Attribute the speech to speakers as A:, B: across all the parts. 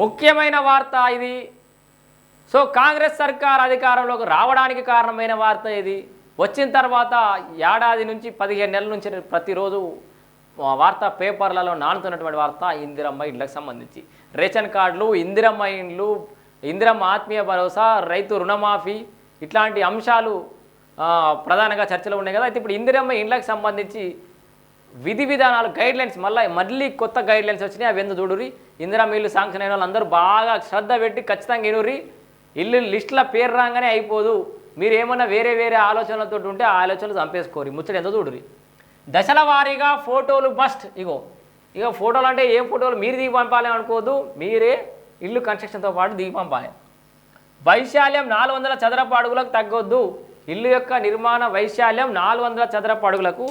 A: ముఖ్యమైన వార్త ఇది. సో కాంగ్రెస్ సర్కార్ అధికారంలోకి రావడానికి కారణమైన వార్త ఇది. వచ్చిన తర్వాత ఏడాది నుంచి పదిహేను నెలల నుంచి ప్రతిరోజు వార్త పేపర్లలో నానుతున్నటువంటి వార్త ఇందిరమ్మ ఇండ్లకు సంబంధించి. రేషన్ కార్డులు ఇందిరమ్మ ఇండ్లు ఇందిరమ్మ ఆత్మీయ భరోసా రైతు రుణమాఫీ ఇట్లాంటి అంశాలు ప్రధానంగా చర్చలో ఉన్నాయి కదా. అయితే ఇప్పుడు ఇందిరమ్మ ఇండ్లకు సంబంధించి విధి విధానాలు గైడ్లైన్స్ మళ్ళీ మళ్ళీ కొత్త గైడ్లైన్స్ వచ్చినాయి. అవి ఎందుకు చూడురి ఇందిరా ఇల్లు శాంక్షన్ అయిన వాళ్ళందరూ బాగా శ్రద్ధ పెట్టి ఖచ్చితంగా ఇనురి ఇల్లు లిస్టుల పేరు రాగానే అయిపోదు. మీరు ఏమన్నా వేరే వేరే ఆలోచనలతో ఉంటే ఆ ఆలోచనలు చంపేసుకోరి ముచ్చట ఎంత చూడురి దశల వారీగా ఫోటోలు మస్ట్ ఇగో ఇక ఫోటోలు అంటే ఏం ఫోటోలు? మీరు దిగి పంపాలి అనుకోవద్దు. మీరే ఇల్లు కన్స్ట్రక్షన్తో పాటు దిగి పంపాలి. వైశాల్యం నాలుగు వందల చదరపు అడుగులకు తగ్గొద్దు. ఇల్లు యొక్క నిర్మాణ వైశాల్యం నాలుగు వందల చదరపు అడుగులకు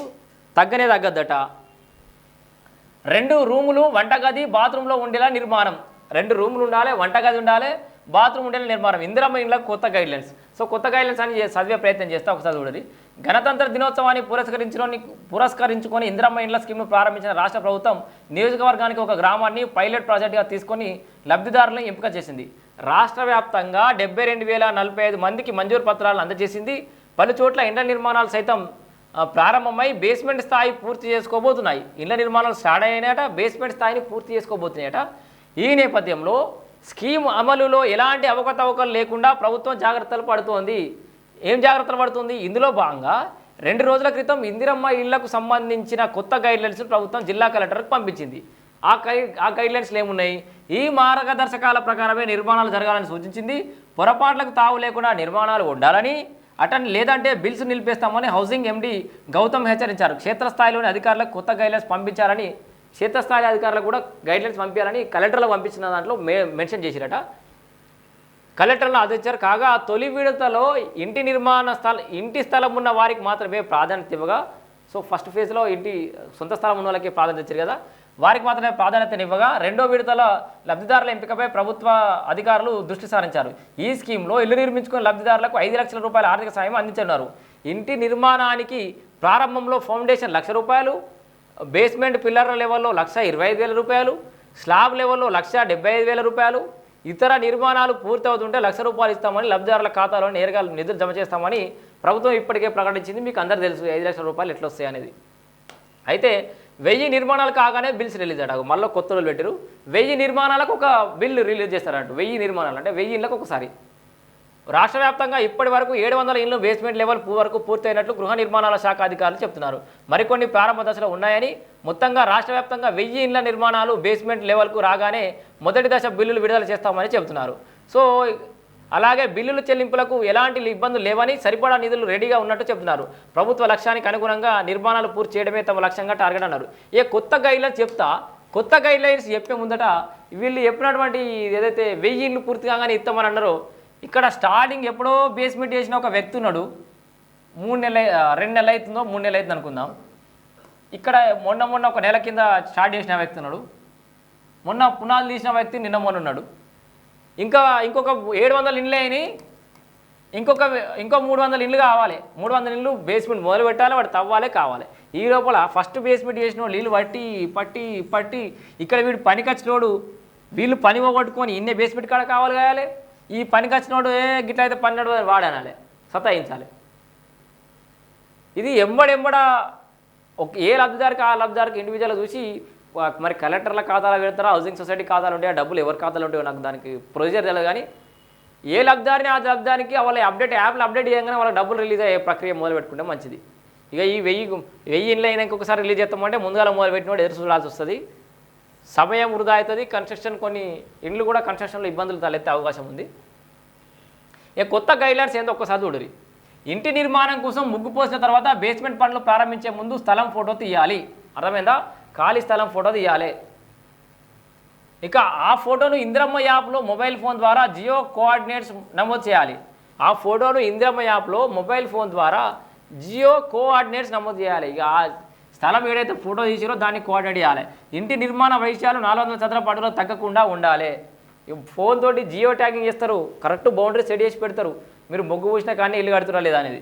A: తగ్గనే తగ్గద్దట. రెండు రూములు వంటగది బాత్రూంలో ఉండేలా నిర్మాణం. రెండు రూములు ఉండాలి వంటగది ఉండాలి బాత్రూమ్ ఉండేలా నిర్మాణం. ఇందిరమ్మ ఇండ్లకు కొత్త గైడ్లైన్స్ సో కొత్త గైడ్లైన్స్ అని చదివే ప్రయత్నం చేస్తే ఒకసారి చూడండి. గణతంత్ర దినోత్సవాన్ని పురస్కరించుకొని పురస్కరించుకొని ఇందిరమ్మ ఇండ్ల స్కీమ్ను ప్రారంభించిన రాష్ట్ర ప్రభుత్వం నియోజకవర్గానికి ఒక గ్రామాన్ని పైలట్ ప్రాజెక్టుగా తీసుకొని లబ్ధిదారులను ఎంపిక చేసింది. రాష్ట్ర వ్యాప్తంగా డెబ్బై రెండు వేల నలభై ఐదు మందికి మంజూరు పత్రాలను అందజేసింది. పలు చోట్ల ఇండ్ల నిర్మాణాలు సైతం ప్రారంభమై బేస్మెంట్ స్థాయి పూర్తి చేసుకోబోతున్నాయి. ఇళ్ళ నిర్మాణాలు స్టార్ట్ అయినాయట బేస్మెంట్ స్థాయిని పూర్తి చేసుకోబోతున్నాయట. ఈ నేపథ్యంలో స్కీమ్ అమలులో ఎలాంటి అవకతవకలు లేకుండా ప్రభుత్వం జాగ్రత్తలు పడుతోంది. ఏం జాగ్రత్తలు పడుతుంది? ఇందులో భాగంగా రెండు రోజుల క్రితం ఇందిరమ్మ ఇళ్ళకు సంబంధించిన కొత్త గైడ్లైన్స్ ప్రభుత్వం జిల్లా కలెక్టర్కు పంపించింది. ఆ గై ఆ గైడ్లైన్స్లు ఏమున్నాయి? ఈ మార్గదర్శకాల ప్రకారమే నిర్మాణాలు జరగాలని సూచించింది. పొరపాట్లకు తావు లేకుండా నిర్మాణాలు ఉండాలని అటన్ లేదంటే బిల్స్ నిలిపేస్తామని హౌసింగ్ ఎండి గౌతమ్ హెచ్చరించారు. క్షేత్రస్థాయిలోని అధికారులకు కొత్త గైడ్లైన్స్ పంపించారని క్షేత్రస్థాయి అధికారులకు కూడా గైడ్లైన్స్ పంపించాలని కలెక్టర్లకు పంపించిన దాంట్లో మే మెన్షన్ చేసిరట. కలెక్టర్లు ఆదేశించారు కాగా తొలి విడతలో ఇంటి నిర్మాణ స్థల ఇంటి స్థలం ఉన్న వారికి మాత్రమే ప్రాధాన్యత ఇవ్వగా సో ఫస్ట్ ఫేజ్లో ఇంటి సొంత స్థలం ఉన్న వాళ్ళకి ప్రాధాన్యత ఇచ్చారు కదా. వారికి మాత్రమే ప్రాధాన్యత ఇవ్వగా రెండో విడతల లబ్ధిదారుల ఎంపికపై ప్రభుత్వ అధికారులు దృష్టి సారించారు. ఈ స్కీమ్లో ఇల్లు నిర్మించుకున్న లబ్ధిదారులకు ఐదు లక్షల రూపాయల ఆర్థిక సాయం అందించనున్నారు. ఇంటి నిర్మాణానికి ప్రారంభంలో ఫౌండేషన్ లక్ష రూపాయలు బేస్మెంట్ పిల్లర్ల లెవెల్లో లక్ష ఇరవై ఐదు వేల రూపాయలు స్లాబ్ లెవెల్లో లక్ష డెబ్బై ఐదు వేల రూపాయలు ఇతర నిర్మాణాలు పూర్తవుతుంటే లక్ష రూపాయలు ఇస్తామని లబ్ధిదారుల ఖాతాలో నేరుగా నిధులు జమ చేస్తామని ప్రభుత్వం ఇప్పటికే ప్రకటించింది. మీకు అందరు తెలుసు ఐదు లక్షల రూపాయలు ఎట్లా వస్తాయి అనేది. అయితే వెయ్యి నిర్మాణాలు కాగానే బిల్స్ రిలీజ్ అయ్యాడు మళ్ళీ కొత్త రోజులు పెట్టారు వెయ్యి నిర్మాణాలకు ఒక బిల్లు రిలీజ్ చేస్తారంట. వెయ్యి నిర్మాణాలు అంటే వెయ్యి ఇళ్ళకు ఒకసారి. రాష్ట్ర వ్యాప్తంగా ఇప్పటి వరకు ఏడు వందల ఇళ్ళు బేస్మెంట్ లెవెల్ పూ వరకు పూర్తయినట్లు గృహ నిర్మాణాల శాఖ అధికారులు చెప్తున్నారు. మరికొన్ని ప్రారంభ దశలో ఉన్నాయని మొత్తంగా రాష్ట్ర వ్యాప్తంగా వెయ్యి ఇళ్ళ నిర్మాణాలు బేస్మెంట్ లెవెల్కు రాగానే మొదటి దశ బిల్లులు విడుదల చేస్తామని చెబుతున్నారు. సో అలాగే బిల్లుల చెల్లింపులకు ఎలాంటి ఇబ్బందులు లేవని సరిపడా నిధులు రెడీగా ఉన్నట్టు చెబుతున్నారు. ప్రభుత్వ లక్ష్యానికి అనుగుణంగా నిర్మాణాలు పూర్తి చేయడమే తమ లక్ష్యంగా టార్గెట్ అన్నారు. ఏ కొత్త గైడ్లైన్స్ చెప్తా. కొత్త గైడ్లైన్స్ చెప్పే ముందట వీళ్ళు చెప్పినటువంటి ఏదైతే వెయ్యి ఇళ్ళు పూర్తి కాగానే ఇస్తామని అన్నారో ఇక్కడ స్టార్టింగ్ ఎప్పుడో బేస్మెంట్ చేసిన ఒక వ్యక్తి ఉన్నాడు. మూడు నెలల రెండు నెలలు అవుతుందో మూడు నెలలు అవుతుంది అనుకుందాం. ఇక్కడ మొన్న మొన్న ఒక నెల కింద స్టార్ట్ చేసిన వ్యక్తి ఉన్నాడు. మొన్న పునాదులు తీసిన వ్యక్తి నిన్న మొన్న ఉన్నాడు. ఇంకా ఇంకొక ఏడు వందల ఇండ్లు అయినాయి ఇంకొక ఇంకో మూడు వందల ఇండ్లు కావాలి. మూడు వందల ఇండ్లు బేస్మెంట్ మొదలు పెట్టాలి వాడు తవ్వాలి కావాలి. ఈ లోపల ఫస్ట్ బేస్మెంట్ చేసిన వాళ్ళు నీళ్ళు పట్టి పట్టి పట్టి ఇక్కడ వీడు పనికి వచ్చినోడు వీళ్ళు పని పోగొట్టుకొని ఇన్నే బేస్మెంట్ కాడ కావాలి కాయాలి? ఈ పనికి వచ్చినోడు ఏ గిట్ల అయితే పన్నెండు వాడనాలి సతాయించాలి. ఇది ఎంబడెంబడ ఒక ఏ లబ్ధిదారికి ఆ లబ్ధిదారికి ఇండివిజువల్ చూసి మరి కలెక్టర్ల ఖాతాలో పెడతారా హౌసింగ్ సొసైటీ ఖాతాలు ఉంటాయా? డబ్బులు ఎవరి ఖాతాలో ఉంటాయో నాకు దానికి ప్రొసీజర్ తెలియదు కానీ ఏ లబ్ధారిని ఆ లబ్ధానికి వాళ్ళ అప్డేట్ యాప్లు అప్డేట్ చేయగానే వాళ్ళకి డబ్బులు రిలీజ్ అయ్యే ప్రక్రియ మొదలు పెట్టుకుంటే మంచిది. ఇక ఈ వెయ్యి వెయ్యి ఇండ్లు అయినా ఇంకొకసారి రిలీజ్ చేస్తామంటే ముందుగా మొదలు పెట్టినప్పుడు ఎదురు చూడాల్సి వస్తుంది. సమయం వృధా అవుతుంది. కన్స్ట్రక్షన్ కొన్ని ఇండ్లు కూడా కన్స్ట్రక్షన్లో ఇబ్బందులు తలెత్తే అవకాశం ఉంది. ఇక కొత్త గైడ్లైన్స్ ఏందో ఒక్కసారి చూడరి ఇంటి నిర్మాణం కోసం ముగ్గు పోసిన తర్వాత బేస్మెంట్ పనులు ప్రారంభించే ముందు స్థలం ఫోటో తీయాలి. అర్థమైందా? ఖాళీ స్థలం ఫోటో తీయాలి. ఇక ఆ ఫోటోను ఇంద్రమ్మ యాప్లో మొబైల్ ఫోన్ ద్వారా జియో కోఆర్డినేట్స్ నమోదు చేయాలి. ఆ ఫోటోను ఇంద్రమ్మ యాప్లో మొబైల్ ఫోన్ ద్వారా జియో కోఆర్డినేట్స్ నమోదు చేయాలి. ఇక ఆ స్థలం ఏదైతే ఫోటో తీసిరో దాన్ని కోఆర్డినేట్ చేయాలి. ఇంటి నిర్మాణ వైశాలు నాలుగు వందల చదరపు అడుగులో తగ్గకుండా ఉండాలి. ఇక ఫోన్ తోటి జియో ట్యాగింగ్ చేస్తారు. కరెక్ట్ బౌండరీ సెట్ చేసి పెడతారు. మీరు మొగ్గు పూసినా కానీ ఇల్లు కడుతురా లేదా అనేది.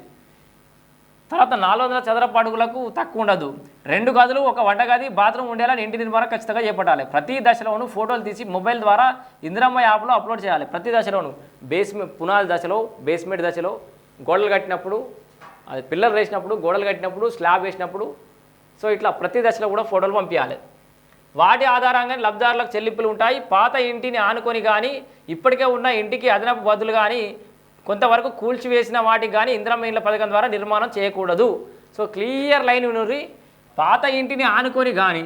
A: తర్వాత నాలుగు వందల చదరపు అడుగులకు తక్కువ ఉండదు. రెండు గదులు ఒక వంటగది బాత్రూమ్ ఉండేలా ఇంటి నిర్మాణం ఖచ్చితంగా చేపట్టాలి. ప్రతి దశలోనూ ఫోటోలు తీసి మొబైల్ ద్వారా ఇందిరమ్మ యాప్లో అప్లోడ్ చేయాలి. ప్రతి దశలోనూ. బేస్మెంట్ పునాది దశలో బేస్మెంట్ దశలో గోడలు కట్టినప్పుడు అది పిల్లలు వేసినప్పుడు గోడలు కట్టినప్పుడు స్లాబ్ వేసినప్పుడు సో ఇట్లా ప్రతి దశలో కూడా ఫోటోలు పంపించాలి. వాటి ఆధారంగా లబ్ధిదారులకు చెల్లింపులు ఉంటాయి. పాత ఇంటిని ఆనుకొని కానీ ఇప్పటికే ఉన్న ఇంటికి అదనపు బదులు కానీ కొంతవరకు కూల్చివేసిన వాటికి కానీ ఇందిరమ్మ పథకం ద్వారా నిర్మాణం చేయకూడదు. సో క్లియర్ లైన్ వినుర్రి. పాత ఇంటిని ఆనుకొని కానీ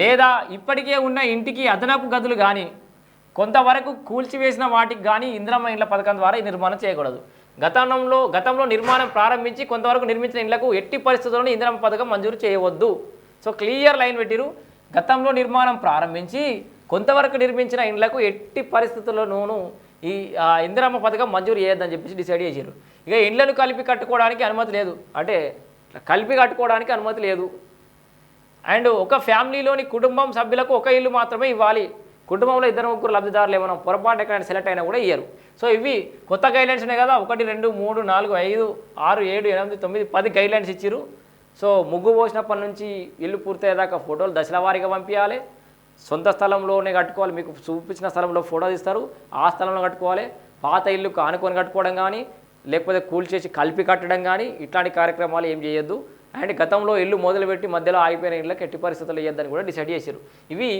A: లేదా ఇప్పటికే ఉన్న ఇంటికి అదనపు గదులు కానీ కొంతవరకు కూల్చివేసిన వాటికి కానీ ఇంద్రమ్మ ఇండ్ల పథకం ద్వారా నిర్మాణం చేయకూడదు. గతంలో గతంలో నిర్మాణం ప్రారంభించి కొంతవరకు నిర్మించిన ఇండ్లకు ఎట్టి పరిస్థితుల్లోనూ ఇంద్రమ్మ పథకం మంజూరు చేయవద్దు. సో క్లియర్ లైన్ పెట్టిరు గతంలో నిర్మాణం ప్రారంభించి కొంతవరకు నిర్మించిన ఇండ్లకు ఎట్టి పరిస్థితుల్లోనూ ఈ ఆ, ఇందిరమ్మ పథకం మంజూరు చేయొద్దని చెప్పేసి డిసైడ్ చేశారు ఇక ఇండ్లను కలిపి కట్టుకోవడానికి అనుమతి లేదు. అంటే కలిపి కట్టుకోవడానికి అనుమతి లేదు. అండ్ ఒక ఫ్యామిలీలోని కుటుంబం సభ్యులకు ఒక ఇల్లు మాత్రమే ఇవ్వాలి. కుటుంబంలో ఇద్దరు ముగ్గురు లబ్ధిదారులు ఏమైనా పొరపాటు ఎక్కడైనా సెలెక్ట్ అయినా కూడా ఇయ్యరు. సో ఇవి కొత్త గైడ్లైన్స్ ఉన్నాయి కదా ఒకటి రెండు మూడు నాలుగు ఐదు ఆరు ఏడు ఎనిమిది తొమ్మిది పది గైడ్లైన్స్ ఇచ్చారు సో ముగ్గు పోసినప్పటి నుంచి ఇల్లు పూర్తయ్యేదాకా ఫోటోలు దశల వారీగా పంపించాలి సొంత స్థలంలోనే కట్టుకోవాలి. మీకు చూపించిన స్థలంలో ఫోటో తీస్తారు. ఆ స్థలంలో కట్టుకోవాలి. పాత ఇల్లు ఆనుకొని కట్టుకోవడం కానీ లేకపోతే కూల్చేసి కలిపి కట్టడం కానీ ఇట్లాంటి కార్యక్రమాలు ఏం చేయొద్దు. అండ్ గతంలో ఇల్లు మొదలుపెట్టి మధ్యలో ఆగిపోయిన ఇళ్ళకి ఎట్టి పరిస్థితులు ఇవ్వద్దని కూడా డిసైడ్ చేశారు ఇవి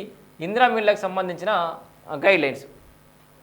A: ఇందిరా మిల్లకు సంబంధించిన గైడ్ లైన్స్